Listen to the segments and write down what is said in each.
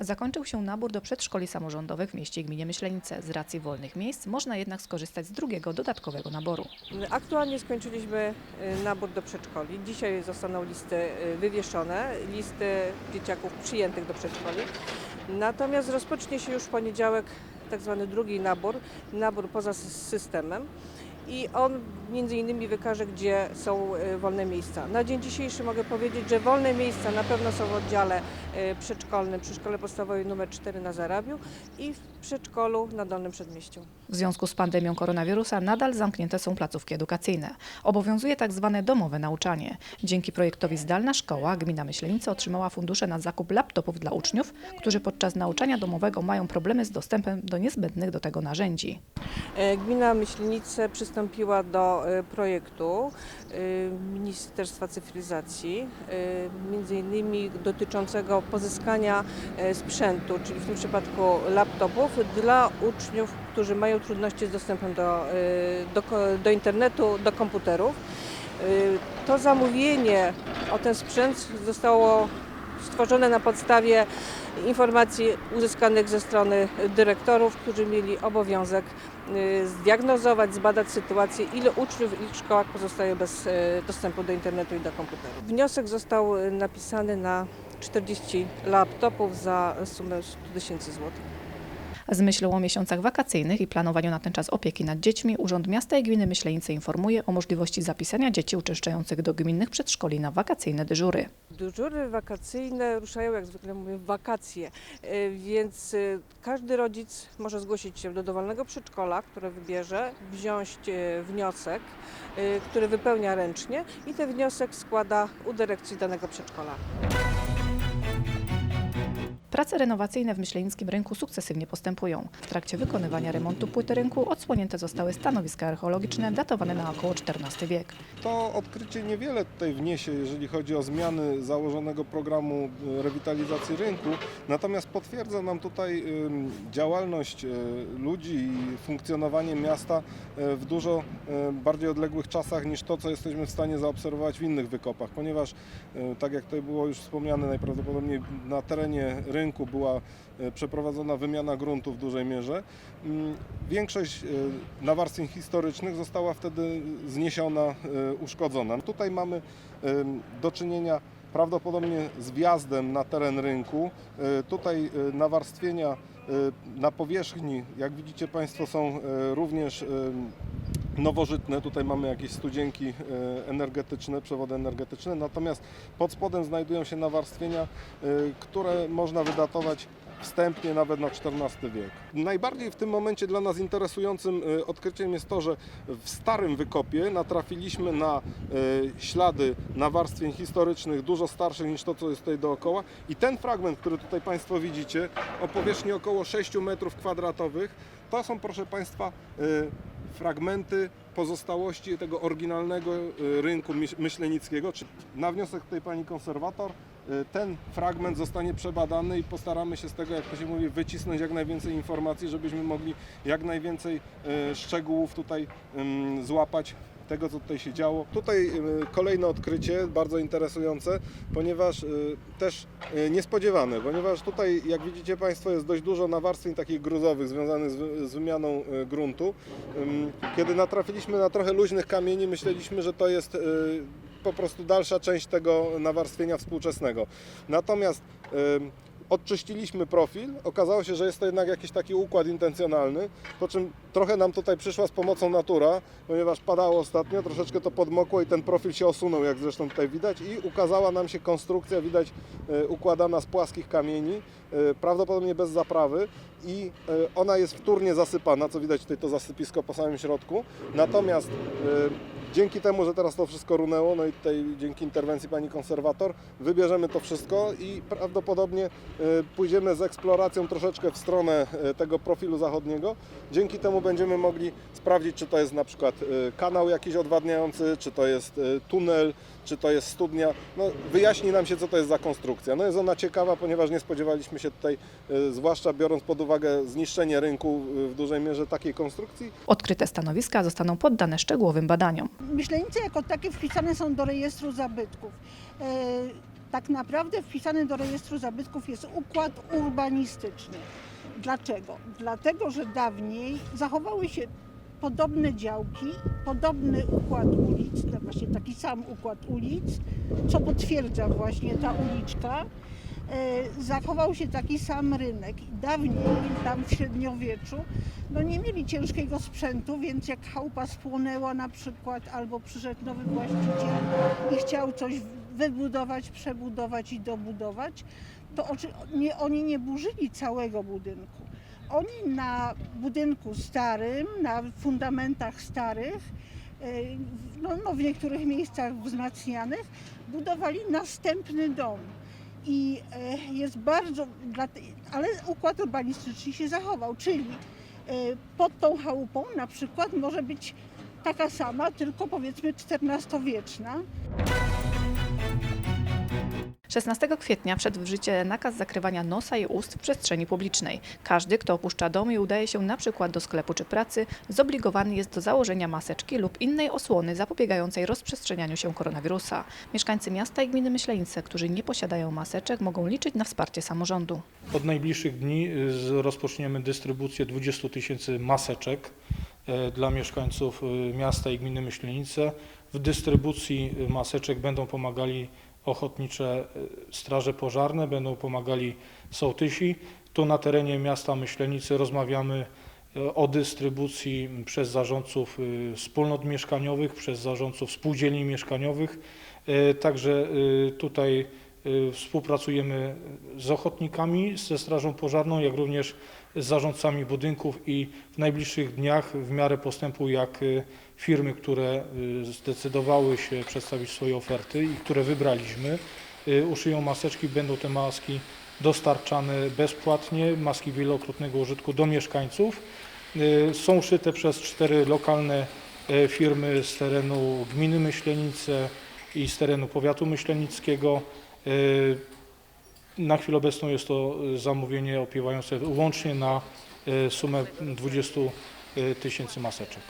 Zakończył się nabór do przedszkoli samorządowych w mieście gminie Myślenice. Z racji wolnych miejsc można jednak skorzystać z drugiego dodatkowego naboru. Aktualnie skończyliśmy y, nabór do przedszkoli. Dzisiaj zostaną listy y, wywieszone, listy dzieciaków przyjętych do przedszkoli. Natomiast rozpocznie się już w poniedziałek tak zwany drugi nabór, nabór poza sys- systemem. I on między innymi wykaże, gdzie są y, wolne miejsca. Na dzień dzisiejszy mogę powiedzieć, że wolne miejsca na pewno są w oddziale y, przedszkolnym przy szkole podstawowej nr 4 na Zarabiu i w przedszkolu na Dolnym Przedmieściu. W związku z pandemią koronawirusa nadal zamknięte są placówki edukacyjne. Obowiązuje tak zwane domowe nauczanie. Dzięki projektowi Zdalna Szkoła gmina Myślenice otrzymała fundusze na zakup laptopów dla uczniów, którzy podczas nauczania domowego mają problemy z dostępem do niezbędnych do tego narzędzi. E, Gmina Myślenice przystąpiła do e, projektu e, Ministerstwa Cyfryzacji, e, między innymi dotyczącego pozyskania sprzętu, czyli w tym przypadku laptopów dla uczniów, którzy mają trudności z dostępem do, do, do internetu, do komputerów. To zamówienie o ten sprzęt zostało stworzone na podstawie informacji uzyskanych ze strony dyrektorów, którzy mieli obowiązek y, zdiagnozować, zbadać sytuację, ile uczniów w ich szkołach pozostaje bez y, dostępu do internetu i do komputerów. Wniosek został y, napisany na 40 laptopów za sumę 100 tysięcy złotych. Z myślą o miesiącach wakacyjnych i planowaniu na ten czas opieki nad dziećmi, Urząd Miasta i Gminy Myślenice informuje o możliwości zapisania dzieci uczęszczających do gminnych przedszkoli na wakacyjne dyżury. Dyżury wakacyjne ruszają, jak zwykle mówię, w wakacje, y, więc y, każdy rodzic może zgłosić się do dowolnego przedszkola, które wybierze, wziąć y, wniosek, który wypełnia ręcznie i ten wniosek składa u dyrekcji danego przedszkola. Prace renowacyjne w myślenickim rynku sukcesywnie postępują. W trakcie wykonywania remontu płyty rynku odsłonięte zostały stanowiska archeologiczne datowane na około XIV wiek. To odkrycie niewiele tutaj wniesie, jeżeli chodzi o zmiany założonego programu e, rewitalizacji rynku, natomiast potwierdza nam tutaj działalność e, ludzi i funkcjonowanie miasta e, w dużo bardziej odległych czasach niż to, co jesteśmy w stanie zaobserwować w innych wykopach, ponieważ tak jak tutaj było już wspomniane, najprawdopodobniej na terenie rynku była e, przeprowadzona wymiana gruntu w dużej mierze. Mm, Większość e, nawarstwień historycznych została wtedy zniesiona, e, uszkodzona. Tutaj mamy do czynienia prawdopodobnie z wjazdem na teren rynku. Tutaj nawarstwienia na powierzchni, jak widzicie Państwo, są również nowożytne. Tutaj mamy jakieś studzienki e, energetyczne, przewody energetyczne, natomiast pod spodem znajdują się nawarstwienia, e, które można wydatować wstępnie nawet na XIV wiek. Najbardziej w tym momencie dla nas interesującym e, odkryciem jest to, że w starym wykopie natrafiliśmy na ślady nawarstwień historycznych dużo starszych niż to, co jest tutaj dookoła i ten fragment, który tutaj Państwo widzicie, o powierzchni około 6 metrów kwadratowych, to są proszę Państwa fragmenty pozostałości tego oryginalnego e, rynku myśl- myślenickiego. Na wniosek tej pani konserwator e, ten fragment zostanie przebadany i postaramy się z tego, jak to się mówi, wycisnąć jak najwięcej informacji, żebyśmy mogli jak najwięcej e, szczegółów tutaj złapać tego, co tutaj się działo. Tutaj e, kolejne odkrycie, bardzo interesujące, ponieważ e, też e, niespodziewane, ponieważ tutaj, jak widzicie Państwo, jest dość dużo nawarstwień takich gruzowych związanych z, wymianą gruntu. Kiedy natrafiliśmy na trochę luźnych kamieni, myśleliśmy, że to jest po prostu dalsza część tego nawarstwienia współczesnego. Natomiast odczyściliśmy profil, okazało się, że jest to jednak jakiś taki układ intencjonalny, po czym trochę nam tutaj przyszła z pomocą natura, ponieważ padało ostatnio, troszeczkę to podmokło i ten profil się osunął, jak zresztą tutaj widać i ukazała nam się konstrukcja, widać e, układana z płaskich kamieni, e, prawdopodobnie bez zaprawy i e, ona jest wtórnie zasypana, co widać tutaj to zasypisko po samym środku, natomiast Dzięki temu, że teraz to wszystko runęło, no i tutaj dzięki interwencji pani konserwator, wybierzemy to wszystko i prawdopodobnie e, pójdziemy z eksploracją troszeczkę w stronę e, tego profilu zachodniego. Dzięki temu będziemy mogli sprawdzić, czy to jest na przykład e, kanał jakiś odwadniający, czy to jest tunel, czy to jest studnia. No, wyjaśni nam się, co to jest za konstrukcja. No jest ona ciekawa, ponieważ nie spodziewaliśmy się tutaj, zwłaszcza biorąc pod uwagę zniszczenie rynku w dużej mierze takiej konstrukcji, Odkryte stanowiska zostaną poddane szczegółowym badaniom. Myślenice jako takie wpisane są do rejestru zabytków. E, tak naprawdę wpisany do rejestru zabytków jest układ urbanistyczny. Dlaczego? Dlatego, że dawniej zachowały się podobne działki, podobny układ ulic, właśnie taki sam układ ulic, co potwierdza właśnie ta uliczka. E, Zachował się taki sam rynek. Dawniej, tam w średniowieczu, no nie mieli ciężkiego sprzętu, więc jak chałupa spłonęła na przykład, albo przyszedł nowy właściciel i chciał coś wybudować, przebudować i dobudować, to oni nie burzyli całego budynku. Oni na budynku starym, na fundamentach starych, e, no, no w niektórych miejscach wzmacnianych, budowali następny dom. I e, jest bardzo, ale układ urbanistyczny się zachował, czyli e, pod tą chałupą na przykład może być taka sama, tylko powiedzmy XIV-wieczna. 16 kwietnia wszedł w życie nakaz zakrywania nosa i ust w przestrzeni publicznej. Każdy, kto opuszcza dom i udaje się na przykład do sklepu czy pracy, zobligowany jest do założenia maseczki lub innej osłony zapobiegającej rozprzestrzenianiu się koronawirusa. Mieszkańcy miasta i gminy Myślenice, którzy nie posiadają maseczek, mogą liczyć na wsparcie samorządu. Od najbliższych dni y, rozpoczniemy dystrybucję 20 tysięcy maseczek e, dla mieszkańców y, miasta i gminy Myślenice. W dystrybucji y, maseczek będą pomagali ochotnicze y, straże pożarne, będą pomagali sołtysi. Tu na terenie miasta Myślenicy rozmawiamy y, o dystrybucji przez zarządców y, wspólnot mieszkaniowych, przez zarządców spółdzielni mieszkaniowych. E, Także tutaj współpracujemy z ochotnikami, ze Strażą Pożarną, jak również z zarządcami budynków i w najbliższych dniach, w miarę postępu, jak y, firmy, które y, zdecydowały się przedstawić swoje oferty i które wybraliśmy, y, uszyją maseczki, będą te maski dostarczane bezpłatnie, maski wielokrotnego użytku do mieszkańców. Y, Są szyte przez cztery lokalne e, firmy z terenu gminy Myślenice i z terenu powiatu myślenickiego. E, Na chwilę obecną jest to zamówienie opiewające łącznie na e, sumę 20 tysięcy maseczek.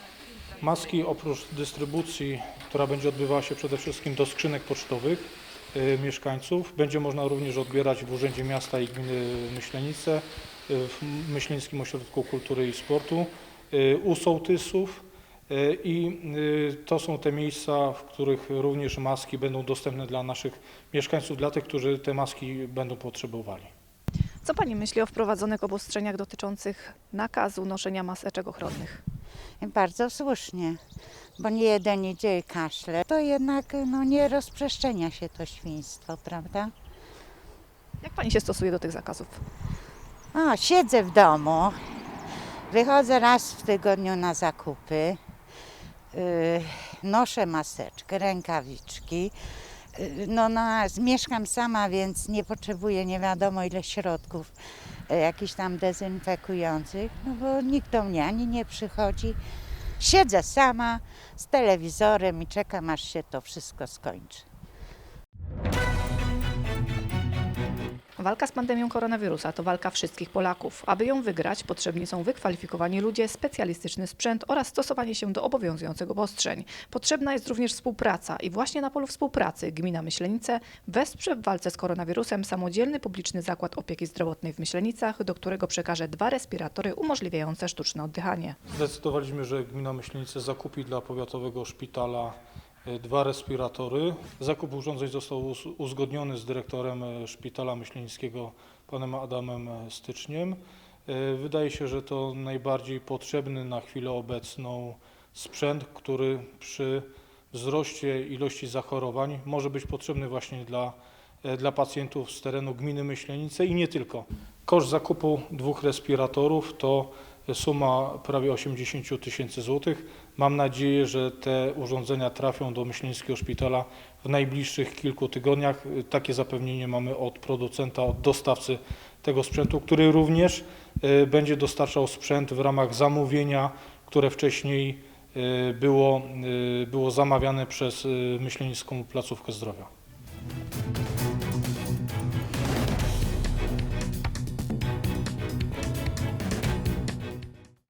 Maski oprócz dystrybucji, która będzie odbywała się przede wszystkim do skrzynek pocztowych mieszkańców, będzie można również odbierać w Urzędzie Miasta i Gminy Myślenice, w Myślenickim Ośrodku Kultury i Sportu, u sołtysów i e, to są te miejsca, w których również maski będą dostępne dla naszych mieszkańców, dla tych, którzy te maski będą potrzebowali. Co Pani myśli o wprowadzonych obostrzeniach dotyczących nakazu noszenia maseczek ochronnych? Bardzo słusznie, bo nie jeden idzie i kaszle. To jednak no, nie rozprzestrzenia się to świństwo, prawda? Jak Pani się stosuje do tych zakazów? O, siedzę w domu, wychodzę raz w tygodniu na zakupy, noszę maseczkę, rękawiczki. Yy, No, no, mieszkam sama, więc nie potrzebuję nie wiadomo ile środków e, jakichś tam dezynfekujących, no bo nikt do mnie ani nie przychodzi. Siedzę sama z telewizorem i czekam, aż się to wszystko skończy. Walka z pandemią koronawirusa to walka wszystkich Polaków. Aby ją wygrać, potrzebni są wykwalifikowani ludzie, specjalistyczny sprzęt oraz stosowanie się do obowiązujących obostrzeń. Potrzebna jest również współpraca i właśnie na polu współpracy Gmina Myślenice wesprze w walce z koronawirusem samodzielny publiczny zakład opieki zdrowotnej w Myślenicach, do którego przekaże dwa respiratory umożliwiające sztuczne oddychanie. Zdecydowaliśmy, że Gmina Myślenice zakupi dla powiatowego szpitala dwa respiratory. Zakup urządzeń został uz- uzgodniony z dyrektorem e, szpitala myślenickiego, panem Adamem e, Styczniem. E, Wydaje się, że to najbardziej potrzebny na chwilę obecną sprzęt, który przy wzroście ilości zachorowań może być potrzebny właśnie dla, e, dla pacjentów z terenu gminy Myślenice i nie tylko. Koszt zakupu dwóch respiratorów to suma prawie 80 000 tysięcy złotych. Mam nadzieję, że te urządzenia trafią do Myślenickiego Szpitala w najbliższych kilku tygodniach. Takie zapewnienie mamy od producenta, od dostawcy tego sprzętu, który również e, będzie dostarczał sprzęt w ramach zamówienia, które wcześniej e, było, e, było zamawiane przez Myślenicką Placówkę Zdrowia.